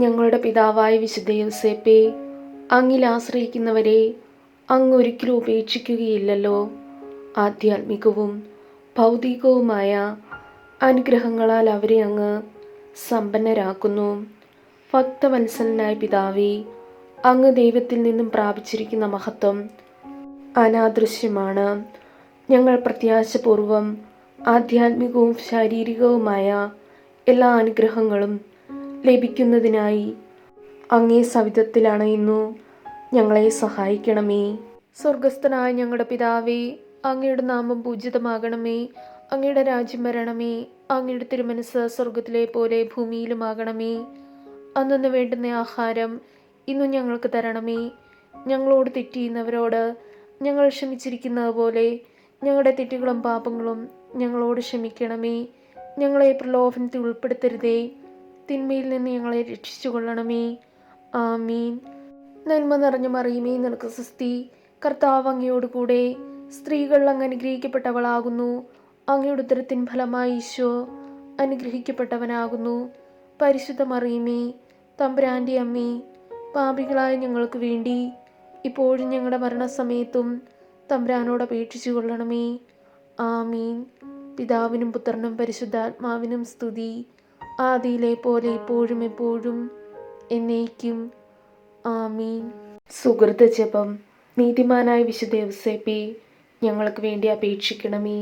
ഞങ്ങളുടെ പിതാവായ വിശുദ്ധ യൂസേപ്പെ അങ്ങിൽ ആശ്രയിക്കുന്നവരെ അങ്ങ് ഒരിക്കലും ഉപേക്ഷിക്കുകയില്ലല്ലോ. ആധ്യാത്മികവും ഭൗതികവുമായ അനുഗ്രഹങ്ങളാൽ അവരെ അങ്ങ് സമ്പന്നരാക്കുന്നു. ഭക്തവത്സലനായ പിതാവി അങ്ങ് ദൈവത്തിൽ നിന്നും പ്രാപിച്ചിരിക്കുന്ന മഹത്വം അനാദൃശ്യമാണ്. ഞങ്ങൾ പ്രത്യാശപൂർവം ആധ്യാത്മികവും ശാരീരികവുമായ എല്ലാ അനുഗ്രഹങ്ങളും ലഭിക്കുന്നതിനായി അങ്ങേ സവിധത്തിലാണ് ഇന്നു ഞങ്ങളെ സഹായിക്കണമേ. സ്വർഗസ്ഥനായ ഞങ്ങളുടെ പിതാവേ അങ്ങയുടെ നാമം പൂജിതമാകണമേ. അങ്ങയുടെ രാജ്യം വരണമേ. അങ്ങയുടെ തിരുമനസ് സ്വർഗത്തിലെ പോലെ ഭൂമിയിലുമാകണമേ. അന്നു വേണ്ടുന്ന ആഹാരം ഇന്നും ഞങ്ങൾക്ക് തരണമേ. ഞങ്ങളോട് തെറ്റിയുന്നവരോട് ഞങ്ങൾ ക്ഷമിച്ചിരിക്കുന്നത് പോലെ ഞങ്ങളുടെ തെറ്റുകളും പാപങ്ങളും ഞങ്ങളോട് ക്ഷമിക്കണമേ. ഞങ്ങളെ പ്രലോഭനത്തിൽ ഉൾപ്പെടുത്തരുതേ. തിന്മയിൽ നിന്ന് ഞങ്ങളെ രക്ഷിച്ചു കൊള്ളണമേ ആമീൻ. നന്മ നിറഞ്ഞ മറിയുമേ നിനക്ക് സുസ്തി കർത്താവ് അങ്ങയോട് കൂടെ സ്ത്രീകൾ അങ്ങ് അനുഗ്രഹിക്കപ്പെട്ടവളാകുന്നു. അങ്ങയുടെ ഉത്തരത്തിൻ ഫലമായി ഈശോ അനുഗ്രഹിക്കപ്പെട്ടവനാകുന്നു. പരിശുദ്ധ മറിയുമേ തമ്പുരാന്റെ അമ്മേ പാപികളായ ഞങ്ങൾക്ക് വേണ്ടി ഇപ്പോഴും ഞങ്ങളുടെ മരണസമയത്തും തമ്പുരാനോട് അപേക്ഷിച്ചു കൊള്ളണമേ. ആമീൻ. പിതാവിനും പുത്രനും പരിശുദ്ധാത്മാവിനും സ്തുതി. ആദിയിലെ പോലെ ഇപ്പോഴും എപ്പോഴും എന്നേക്കും. ആമീൻ. സുഹൃത്ത് ജപം നീതിമാനായ വിശുദ്ധ യൗസേപ്പെ ഞങ്ങൾക്ക് വേണ്ടി അപേക്ഷിക്കണമേ.